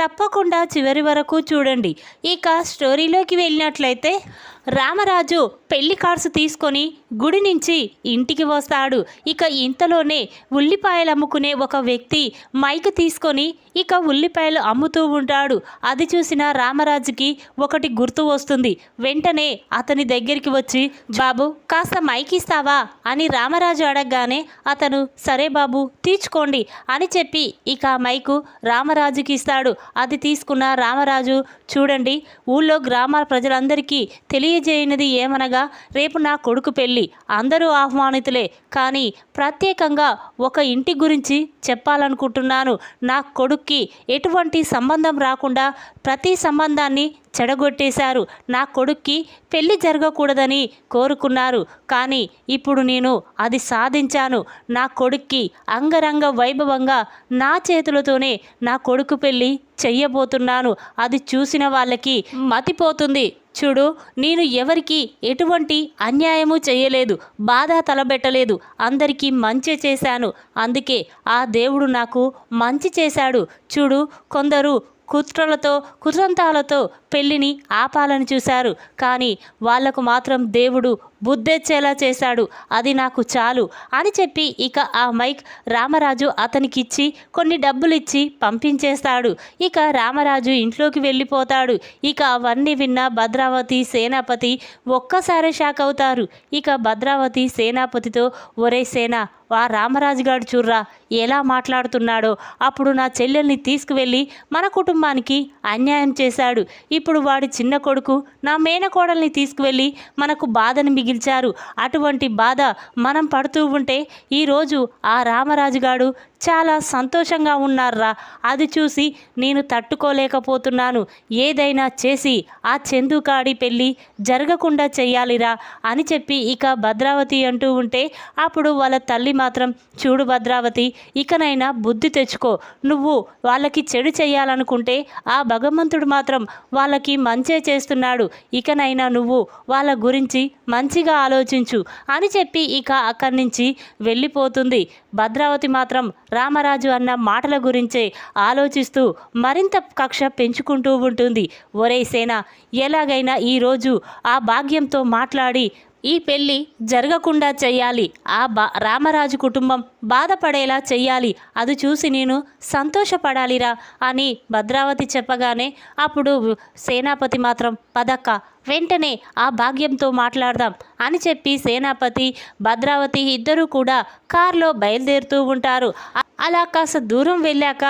తప్పకుండా చివరి వరకు చూడండి. ఇక స్టోరీలోకి వెళ్ళినట్లయితే రామరాజు పెళ్ళి కార్డ్స్ తీసుకొని గుడి నుంచి ఇంటికి వస్తాడు. ఇక ఇంతలోనే ఉల్లిపాయలు అమ్ముకునే ఒక వ్యక్తి మైక్ తీసుకొని ఇక ఉల్లిపాయలు అమ్ముతూ ఉంటాడు. అది చూసిన రామరాజుకి ఒకటి గుర్తు వస్తుంది. వెంటనే అతని దగ్గరికి వచ్చి బాబు కాస్త మైక్ ఇస్తావా? అని రామరాజు అడగగానే అతను సరే బాబు తీర్చుకోండి అని చెప్పి ఇక మైకు రామరాజుకి ఇస్తాడు. అది తీసుకున్న రామరాజు చూడండి ఊళ్ళో గ్రామాల ప్రజలందరికీ తెలియజేయనిది ఏమనగా రేపు నా కొడుకు పెళ్ళి. అందరూ ఆహ్వానితులే. కానీ ప్రత్యేకంగా ఒక ఇంటి గురించి చెప్పాలనుకుంటున్నాను. నా కొడుక్కి ఎటువంటి సంబంధం రాకుండా ప్రతి సంబంధాన్ని చెడగొట్టేశారు. నా కొడుక్కి పెళ్ళి జరగకూడదని కోరుకున్నారు. కానీ ఇప్పుడు నేను అది సాధించాను. నా కొడుక్కి అంగరంగ వైభవంగా నా చేతులతోనే నా కొడుకు పెళ్ళి చెయ్యబోతున్నాను. అది చూసిన వాళ్ళకి మతిపోతుంది. చూడు నేను ఎవరికి ఎటువంటి అన్యాయము చేయలేదు బాధ తలబెట్టలేదు. అందరికీ మంచి చేశాను. అందుకే ఆ దేవుడు నాకు మంచి చేశాడు. చూడు కొందరు కుట్రలతో కుతంతాలతో పెళ్ళిని ఆపాలని చూశారు. కానీ వాళ్ళకు మాత్రం దేవుడు బుద్ధెచ్చేలా చేశాడు. అది నాకు చాలు అని చెప్పి ఇక ఆ మైక్ రామరాజు అతనికిచ్చి కొన్ని డబ్బులు ఇచ్చి పంపించేస్తాడు. ఇక రామరాజు ఇంట్లోకి వెళ్ళిపోతాడు. ఇక అవన్నీ విన్న భద్రావతి సేనాపతి ఒక్కసారి షాక్ అవుతారు. ఇక భద్రావతి సేనాపతితో ఒరే సేన ఆ రామరాజు గారు చూర్రా ఎలా మాట్లాడుతున్నాడో అప్పుడు నా చెల్లెల్ని తీసుకువెళ్ళి మన కుటుంబానికి అన్యాయం చేశాడు. ఇప్పుడు వాడి చిన్న కొడుకు నా మేనకోడల్ని తీసుకువెళ్ళి మనకు బాధను మిగిల్చారు. అటువంటి బాధ మనం పడుతూ ఉంటే ఈరోజు ఆ రామరాజుగాడు చాలా సంతోషంగా ఉన్నారా? అది చూసి నేను తట్టుకోలేకపోతున్నాను. ఏదైనా చేసి ఆ చందుకాడి పెళ్ళి జరగకుండా చెయ్యాలిరా అని చెప్పి ఇక భద్రావతి అంటూ ఉంటే అప్పుడు వాళ్ళ తల్లి మాత్రం చూడు భద్రావతి ఇకనైనా బుద్ధి తెచ్చుకో. నువ్వు వాళ్ళకి చెడు చేయాలనుకుంటే ఆ భగవంతుడు మాత్రం వాళ్ళకి మంచే చేస్తున్నాడు. ఇకనైనా నువ్వు వాళ్ళ గురించి మంచిగా ఆలోచించు అని చెప్పి ఇక అక్కడి నుంచి వెళ్ళిపోతుంది. భద్రావతి మాత్రం రామరాజు అన్న మాటల గురించే ఆలోచిస్తూ మరింత కక్ష పెంచుకుంటూ ఉంటుంది. ఒరే సేన ఎలాగైనా ఈరోజు ఆ భాగ్యంతో మాట్లాడి ఈ పెళ్ళి జరగకుండా చెయ్యాలి. ఆ బా రామరాజు కుటుంబం బాధపడేలా చెయ్యాలి. అది చూసి నేను సంతోషపడాలిరా అని భద్రావతి చెప్పగానే అప్పుడు సేనాపతి మాత్రం పదక్క వెంటనే ఆ భాగ్యంతో మాట్లాడదాం అని చెప్పి సేనాపతి భద్రావతి ఇద్దరూ కూడా కారులో బయలుదేరుతూ ఉంటారు. అలా కాస్త దూరం వెళ్ళాక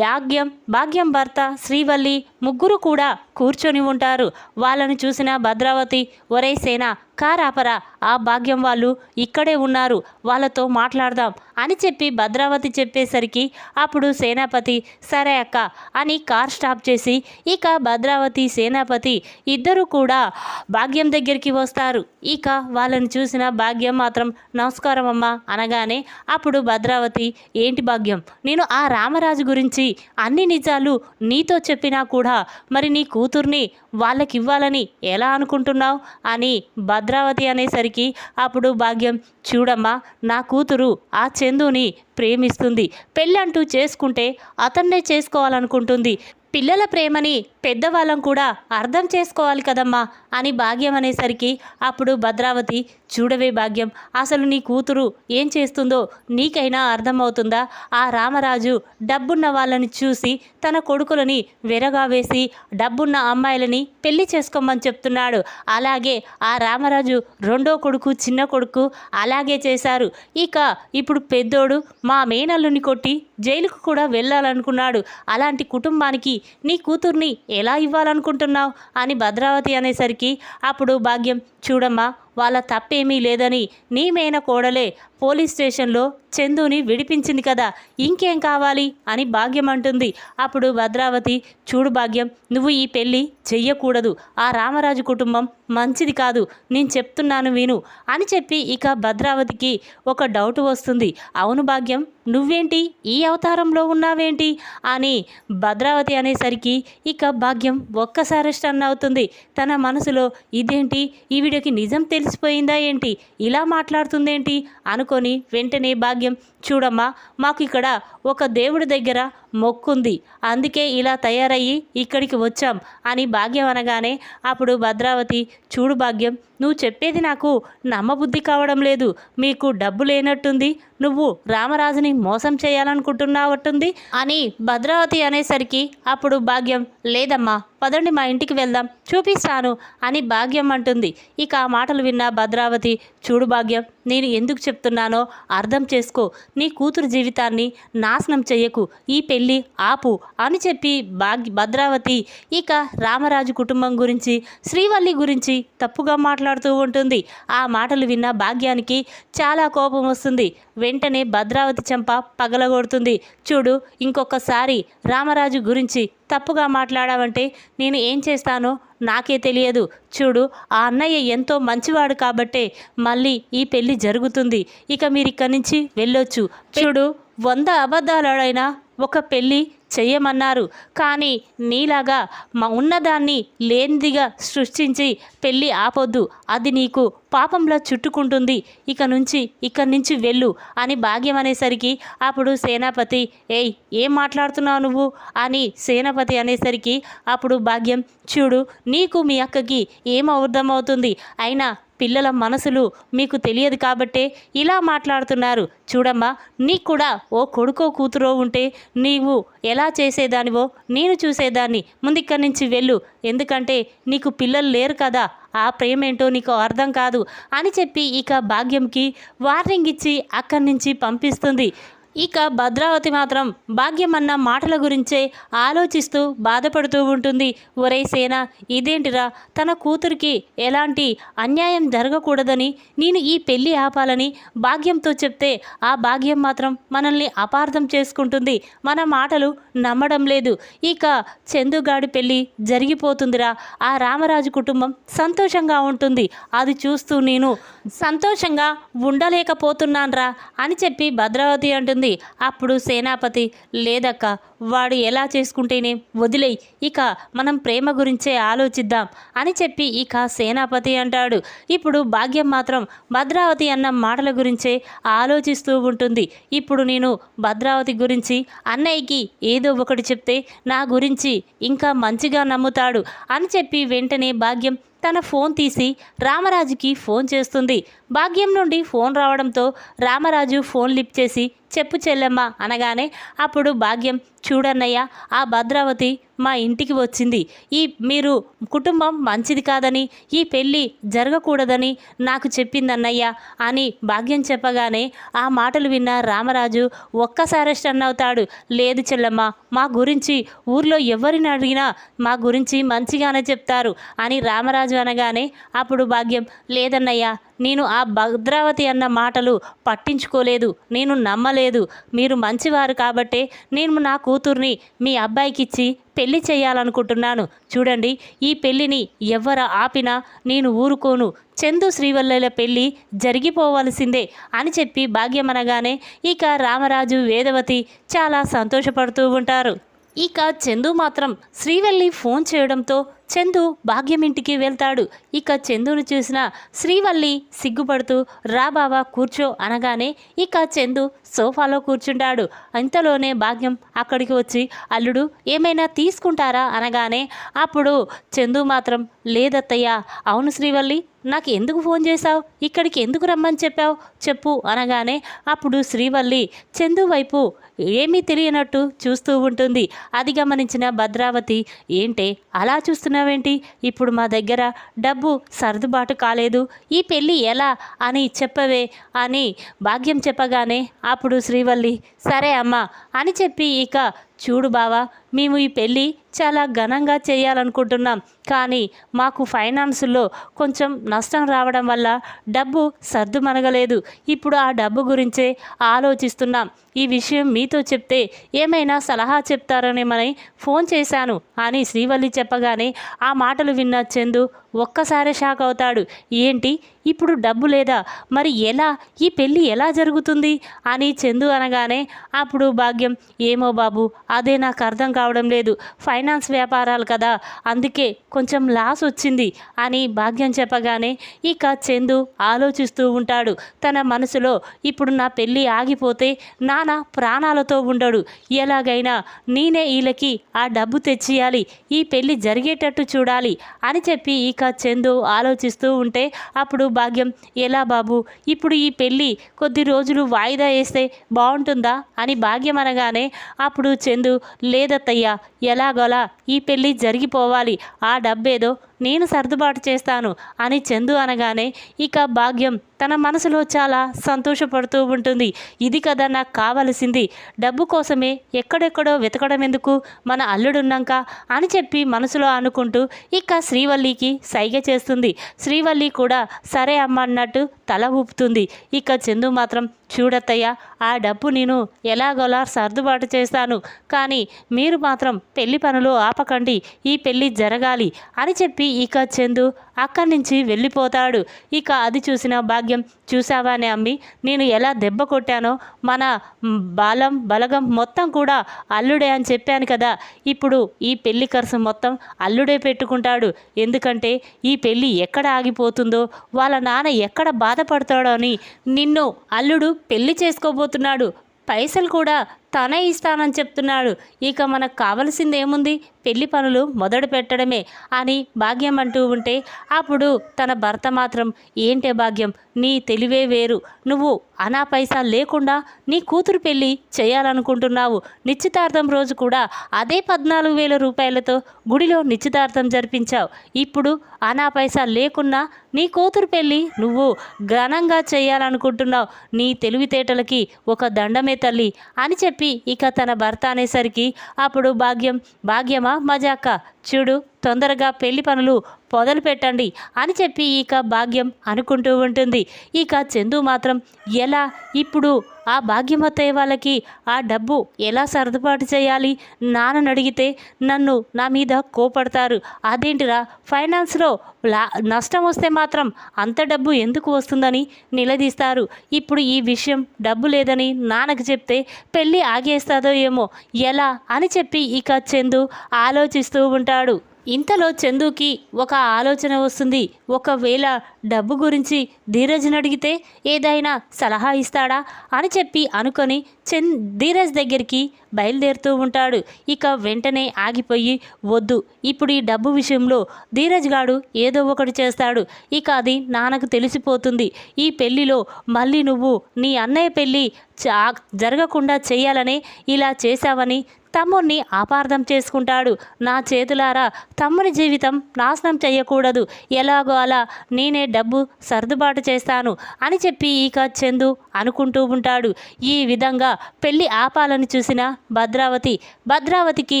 భాగ్యం భాగ్యం భర్త శ్రీవల్లి ముగ్గురు కూడా కూర్చొని ఉంటారు. వాళ్ళని చూసిన భద్రావతి ఒరే సేన కారాపరా ఆ భాగ్యం వాళ్ళు ఇక్కడే ఉన్నారు వాళ్ళతో మాట్లాడదాం అని చెప్పి భద్రావతి చెప్పేసరికి అప్పుడు సేనాపతి సరే అక్క అని కార్ స్టాప్ చేసి ఇక భద్రావతి సేనాపతి ఇద్దరు కూడా భాగ్యం దగ్గరికి వస్తారు. ఇక వాళ్ళని చూసిన భాగ్యం మాత్రం నమస్కారం అమ్మా అనగానే అప్పుడు భద్రావతి ఏంటి భాగ్యం? నేను ఆ రామరాజు గురించి అన్ని నిజాలు నీతో చెప్పినా కూడా మరి నీ కూతుర్ని వాళ్ళకి ఇవ్వాలని ఎలా అనుకుంటున్నావు? అని భద్రావతి అనేసరికి అప్పుడు భాగ్యం చూడమ్మా నా కూతురు ఆ చందుని ప్రేమిస్తుంది. పెళ్ళంటూ చేసుకుంటే అతన్నే చేసుకోవాలనుకుంటుంది. పిల్లల ప్రేమని పెద్దవాళ్ళం కూడా అర్థం చేసుకోవాలి కదమ్మా అని భాగ్యం అనేసరికి అప్పుడు భద్రావతి చూడవే భాగ్యం అసలు నీ కూతురు ఏం చేస్తుందో నీకైనా అర్థమవుతుందా? ఆ రామరాజు డబ్బున్న వాళ్ళని చూసి తన కొడుకులని వెరగా వేసి డబ్బున్న అమ్మాయిలని పెళ్ళి చేసుకోమని చెప్తున్నాడు. అలాగే ఆ రామరాజు రెండో కొడుకు చిన్న కొడుకు అలాగే చేశారు. ఇక ఇప్పుడు పెద్దోడు మా మేనల్లుని కొట్టి జైలుకు కూడా వెళ్ళాలనుకున్నాడు. అలాంటి కుటుంబానికి నీ కూతుర్ని ఎలా ఇవ్వాలనుకుంటున్నావు? అని భద్రావతి అనేసరికి అప్పుడు భాగ్యం చూడమ్మా వాళ్ళ తప్పేమీ లేదని నీ మేన కోడలే పోలీస్ స్టేషన్లో చందుని విడిపించింది కదా ఇంకేం కావాలి అని భాగ్యం అంటుంది. అప్పుడు భద్రావతి చూడు భాగ్యం నువ్వు ఈ పెళ్ళి చెయ్యకూడదు. ఆ రామరాజు కుటుంబం మంచిది కాదు. నేను చెప్తున్నాను విను అని చెప్పి ఇక భద్రావతికి ఒక డౌట్ వస్తుంది. అవును భాగ్యం నువ్వేంటి? ఈ అవతారంలో ఉన్నావేంటి? అని భద్రావతి అనేసరికి ఇక భాగ్యం ఒక్కసారి స్టన్ అవుతుంది. తన మనసులో ఇదేంటి? ఈ వీడియోకి నిజం తెలిసిపోయిందా ఏంటి? ఇలా మాట్లాడుతుందేంటి? అనుకొని వెంటనే భాగ్యం చూడమ్మా మాకు ఇక్కడ ఒక దేవుడి దగ్గర మొక్కుంది. అందుకే ఇలా తయారయ్యి ఇక్కడికి వచ్చాం అని భాగ్యం అనగానే అప్పుడు భద్రావతి చూడు భాగ్యం నువ్వు చెప్పేది నాకు నమ్మబుద్ధి కావడం లేదు. మీకు డబ్బు లేనట్టుంది. నువ్వు రామరాజుని మోసం చేయాలనుకుంటున్నావట్టుంది అని భద్రావతి అనేసరికి అప్పుడు భాగ్యం లేదమ్మా పదండి మా ఇంటికి వెళ్దాం చూపిస్తాను అని భాగ్యం అంటుంది. ఇక ఆ మాటలు విన్న భద్రావతి చూడు భాగ్యం నేను ఎందుకు చెప్తున్నానో అర్థం చేసుకో. నీ కూతురు జీవితాన్ని నాశనం చెయ్యకు. ఈ పెళ్ళి ఆపు అని చెప్పి భాగ్య భద్రావతి ఇక రామరాజు కుటుంబం గురించి శ్రీవల్లి గురించి తప్పుగా మాట్లాడుతూ ఉంటుంది. ఆ మాటలు విన్న భాగ్యానికి చాలా కోపం వస్తుంది. వెంటనే భద్రావతి చెంప పగలగొడుతుంది. చూడు ఇంకొకసారి రామరాజు గురించి తప్పుగా మాట్లాడావంటే నేను ఏం చేస్తానో నాకే తెలియదు. చూడు ఆ అన్నయ్య ఎంతో మంచివాడు కాబట్టే మళ్ళీ ఈ పెళ్ళి జరుగుతుంది. ఇక మీరు ఇక్కడి నుంచి వెళ్ళొచ్చు. చూడు వంద అబద్ధాలైనా ఒక పెళ్ళి చెయ్యమన్నారు. కానీ నీలాగా మా ఉన్నదాన్ని లేనిదిగా సృష్టించి పెళ్ళి ఆపొద్దు. అది నీకు పాపంలో చుట్టుకుంటుంది. ఇక నుంచి ఇక్కడి నుంచి వెళ్ళు అని భాగ్యం అనేసరికి అప్పుడు సేనాపతి ఏయ్ ఏం మాట్లాడుతున్నావు నువ్వు? అని సేనాపతి అనేసరికి అప్పుడు భాగ్యం చూడు నీకు మీ అక్కకి ఏం అర్థమవుతుంది అయినా పిల్లల మనసులు మీకు తెలియదు కాబట్టే ఇలా మాట్లాడుతున్నారు. చూడమ్మా నీకు కూడా ఓ కొడుకో కూతురో ఉంటే నీవు ఎలా చేసేదానివో నేను చూసేదాన్ని. ముందిక్కడి నుంచి వెళ్ళు. ఎందుకంటే నీకు పిల్లలు లేరు కదా. ఆ ప్రేమేంటో నీకు అర్థం కాదు అని చెప్పి ఇక భాగ్యంకి వార్నింగ్ ఇచ్చి అక్కడి నుంచి పంపిస్తుంది. ఇక భద్రావతి మాత్రం భాగ్యం అన్న మాటల గురించే ఆలోచిస్తూ బాధపడుతూ ఉంటుంది. ఒరే సేన ఇదేంటిరా? తన కూతురికి ఎలాంటి అన్యాయం జరగకూడదని నేను ఈ పెళ్ళి ఆపాలని భాగ్యంతో చెప్తే ఆ భాగ్యం మాత్రం మనల్ని అపార్థం చేసుకుంటుంది. మన మాటలు నమ్మడం లేదు. ఇక చందుగాడి పెళ్ళి జరిగిపోతుందిరా. ఆ రామరాజు కుటుంబం సంతోషంగా ఉంటుంది. అది చూస్తూ నేను సంతోషంగా ఉండలేకపోతున్నాన్రా అని చెప్పి భద్రావతి అంటుంది. అప్పుడు సేనాపతి లేదక్క వాడు ఎలా చేసుకుంటేనే వదిలేయి ఇక మనం ప్రేమ గురించే ఆలోచిద్దాం అని చెప్పి ఇక సేనాపతి అంటాడు. ఇప్పుడు భాగ్యం మాత్రం భద్రావతి అన్న మాటల గురించే ఆలోచిస్తూ ఉంటుంది. ఇప్పుడు నేను భద్రావతి గురించి అన్నయ్యకి ఏదో ఒకటి చెప్తే నా గురించి ఇంకా మంచిగా నమ్ముతాడు అని చెప్పి వెంటనే భాగ్యం తన ఫోన్ తీసి రామరాజుకి ఫోన్ చేస్తుంది. భాగ్యం నుండి ఫోన్ రావడంతో రామరాజు ఫోన్ లిఫ్ట్ చేసి చెప్పు చెల్లెమ్మ అనగానే అప్పుడు భాగ్యం చూడన్నయ్య ఆ భద్రావతి మా ఇంటికి వచ్చింది. ఈ మీరు కుటుంబం మంచిది కాదని ఈ పెళ్ళి జరగకూడదని నాకు చెప్పిందన్నయ్య అని భాగ్యం చెప్పగానే ఆ మాటలు విన్న రామరాజు ఒక్కసారి స్టన్ అవుతాడు లేదు చెల్లమ్మ మా గురించి ఊర్లో ఎవరిని అడిగినా మా గురించి మంచిగానే చెప్తారు అని రామరాజు అనగానే అప్పుడు భాగ్యం లేదన్నయ్య నేను ఆ భద్రావతి అన్న మాటలు పట్టించుకోలేదు. నేను నమ్మలేదు. మీరు మంచివారు కాబట్టే నేను నా కూతుర్ని మీ అబ్బాయికి ఇచ్చి పెళ్ళి చేయాలనుకుంటున్నాను. చూడండి ఈ పెళ్ళిని ఎవరు ఆపినా నేను ఊరుకోను. చందు శ్రీవల్లెల పెళ్ళి జరిగిపోవలసిందే అని చెప్పి భాగ్యమనగానే ఇక రామరాజు వేదవతి చాలా సంతోషపడుతూ ఉంటారు. ఇక చందు మాత్రం శ్రీవల్లి ఫోన్ చేయడంతో చందు భాగ్యం ఇంటికి వెళ్తాడు. ఇక చందును చూసిన శ్రీవల్లి సిగ్గుపడుతూ రా బావా కూర్చో అనగానే ఇక చందు సోఫాలో కూర్చుంటాడు. అంతలోనే భాగ్యం అక్కడికి వచ్చి అల్లుడు ఏమైనా తీసుకుంటారా? అనగానే అప్పుడు చందు మాత్రం లేదత్తయ్య అవును శ్రీవల్లి నాకు ఎందుకు ఫోన్ చేశావు? ఇక్కడికి ఎందుకు రమ్మని చెప్పావు? చెప్పు అనగానే అప్పుడు శ్రీవల్లి చందు వైపు ఏమీ తెలియనట్టు చూస్తూ ఉంటుంది. అది గమనించిన భద్రావతి ఏంటే అలా చూస్తున్న చూస్తున్నావేంటి? ఇప్పుడు మా దగ్గర డబ్బు సర్దుబాటు కాలేదు. ఈ పెళ్ళి ఎలా అని చెప్పవే అని భాగ్యం చెప్పగానే అప్పుడు శ్రీవల్లి సరే అమ్మా అని చెప్పి ఇక చూడు బావా మేము ఈ పెళ్ళి చాలా ఘనంగా చేయాలనుకుంటున్నాం. కానీ మాకు ఫైనాన్స్లో కొంచెం నష్టం రావడం వల్ల డబ్బు సర్దుమనగలేదు ఇప్పుడు ఆ డబ్బు గురించే ఆలోచిస్తున్నాం. ఈ విషయం మీతో చెప్తే ఏమైనా సలహా చెప్తారనేమని ఫోన్ చేశాను అని శ్రీవల్లి చెప్పగానే ఆ మాటలు విన్న చందు ఒక్కసారి షాక్ అవుతాడు. ఏంటి? ఇప్పుడు డబ్బు లేదా? మరి ఎలా? ఈ పెళ్ళి ఎలా జరుగుతుంది? అని చందు అనగానే అప్పుడు భాగ్యం ఏమో బాబు అదే నాకు అర్థం కావడం లేదు. ఫైనాన్స్ వ్యాపారాలు కదా అందుకే కొంచెం లాస్ వచ్చింది అని భాగ్యం చెప్పగానే ఇక చందు ఆలోచిస్తూ ఉంటాడు. తన మనసులో ఇప్పుడు నా పెళ్ళి ఆగిపోతే నాన్న ప్రాణాలతో ఉండడు. ఎలాగైనా నేనే వీళ్ళకి ఆ డబ్బు తెచ్చియాలి ఈ పెళ్ళి జరిగేటట్టు చూడాలి అని చెప్పి ఇక చందు ఆలోచిస్తూ ఉంటే అప్పుడు భాగ్యం ఎలా బాబు ఇప్పుడు ఈ పెళ్ళి కొద్ది రోజులు వాయిదా వేస్తే బాగుంటుందా? అని భాగ్యం అనగానే అప్పుడు చందు లేదత్తయ్యా ఎలాగోలా ఈ పెళ్ళి జరిగిపోవాలి ఆ డబ్బేదో నేను సర్దుబాటు చేస్తాను అని చందు అనగానే ఇక భాగ్యం తన మనసులో చాలా సంతోషపడుతూ ఉంటుంది. ఇది కదా నాకు కావలసింది. డబ్బు కోసమే ఎక్కడెక్కడో వెతకడం ఎందుకు మన అల్లుడున్నాక అని చెప్పి మనసులో అనుకుంటూ ఇక శ్రీవల్లికి సైగ చేస్తుంది. శ్రీవల్లి కూడా సరే అమ్మ అన్నట్టు తల ఊపుతుంది. ఇక చందు మాత్రం చూడత్తయ్య ఆ డబ్బు నేను ఎలాగోలా సర్దుబాటు చేస్తాను. కానీ మీరు మాత్రం పెళ్ళి పనులు ఆపకండి ఈ పెళ్ళి జరగాలి అని చెప్పి ఇక చందు అక్కడి నుంచి వెళ్ళిపోతాడు. ఇక అది చూసిన భాగ్యం చూసావానే అమ్మి? నేను ఎలా దెబ్బ కొట్టానో? మన బలం బాలం బలగం మొత్తం కూడా అల్లుడే అని చెప్పాను కదా. ఇప్పుడు ఈ పెళ్ళి ఖర్చు మొత్తం అల్లుడే పెట్టుకుంటాడు. ఎందుకంటే ఈ పెళ్ళి ఎక్కడ ఆగిపోతుందో వాళ్ళ నాన్న ఎక్కడ బాధపడతాడో అని నిన్ను అల్లుడు పెళ్ళి చేసుకోబోతున్నాడు. పైసలు కూడా తనే ఇస్తానని చెప్తున్నాడు. ఇక మనకు కావలసింది ఏముంది? పెళ్ళి పనులు మొదలు పెట్టడమే అని భాగ్యం అంటూ ఉంటే అప్పుడు తన భర్త మాత్రం ఏంటే భాగ్యం? నీ తెలివే వేరు. నువ్వు అనా పైసా లేకుండా నీ కూతురు పెళ్ళి చేయాలనుకుంటున్నావు. నిశ్చితార్థం రోజు కూడా అదే పద్నాలుగు వేల రూపాయలతో గుడిలో నిశ్చితార్థం జరిపించావు. ఇప్పుడు అనా పైసా లేకున్నా నీ కూతురు పెళ్ళి నువ్వు ఘనంగా చేయాలనుకుంటున్నావు. నీ తెలివితేటలకి ఒక దండమే తల్లి అని చెప్పి చెప్పి ఇక తన భర్త అనేసరికి అప్పుడు భాగ్యం భాగ్యమా మజాక? చూడు తొందరగా పెళ్ళి పనులు మొదలు పెట్టండి అని చెప్పి ఇక భాగ్యం అనుకుంటూ ఉంటుంది. ఇక చందు మాత్రం ఎలా? ఇప్పుడు ఆ భాగ్యమత్తయ్య వాళ్ళకి ఆ డబ్బు ఎలా సర్దుబాటు చేయాలి? నాన్నని అడిగితే నన్ను నా మీద కోపడతారు. అదేంటిరా? ఫైనాన్స్లో లా నష్టం వస్తే మాత్రం అంత డబ్బు ఎందుకు వస్తుందని నిలదీస్తారు. ఇప్పుడు ఈ విషయం డబ్బు లేదని నాన్నకు చెప్తే పెళ్ళి ఆగేస్తాదో ఏమో ఎలా అని చెప్పి ఇక చందు ఆలోచిస్తూ ఉంటాడు. ఇంతలో చందుకి ఒక ఆలోచన వస్తుంది. ఒకవేళ డబ్బు గురించి ధీరజ్ని అడిగితే ఏదైనా సలహా ఇస్తాడా అని చెప్పి అనుకొని చంద్ ధీరజ్ దగ్గరికి బయలుదేరుతూ ఉంటాడు. ఇక వెంటనే ఆగిపోయి వద్దు ఇప్పుడు ఈ డబ్బు విషయంలో ధీరజ్ గాడు ఏదో ఒకటి చేస్తాడు. ఇక అది నాన్నకు తెలిసిపోతుంది. ఈ పెళ్ళిలో మళ్ళీ నువ్వు నీ అన్నయ్య పెళ్ళి చా జరగకుండా చేయాలనే ఇలా చేశావని తమ్ముణ్ణి అపార్థం చేసుకుంటాడు. నా చేతులారా తమ్ముని జీవితం నాశనం చేయకూడదు ఎలాగో అలా నేనే డబ్బు సర్దుబాటు చేస్తాను అని చెప్పి ఇక చందు అనుకుంటూ ఉంటాడు. ఈ విధంగా పెళ్ళి ఆపాలని చూసిన భద్రావతి భద్రావతికి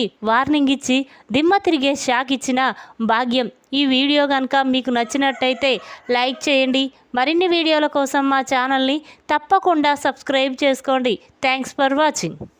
వార్నింగ్ ఇచ్చి దిమ్మ తిరిగే షాక్ ఇచ్చిన భాగ్యం. ఈ వీడియో కనుక మీకు నచ్చినట్టయితే లైక్ చేయండి. మరిన్ని వీడియోల కోసం మా ఛానల్ని తప్పకుండా సబ్స్క్రైబ్ చేసుకోండి. Thanks for watching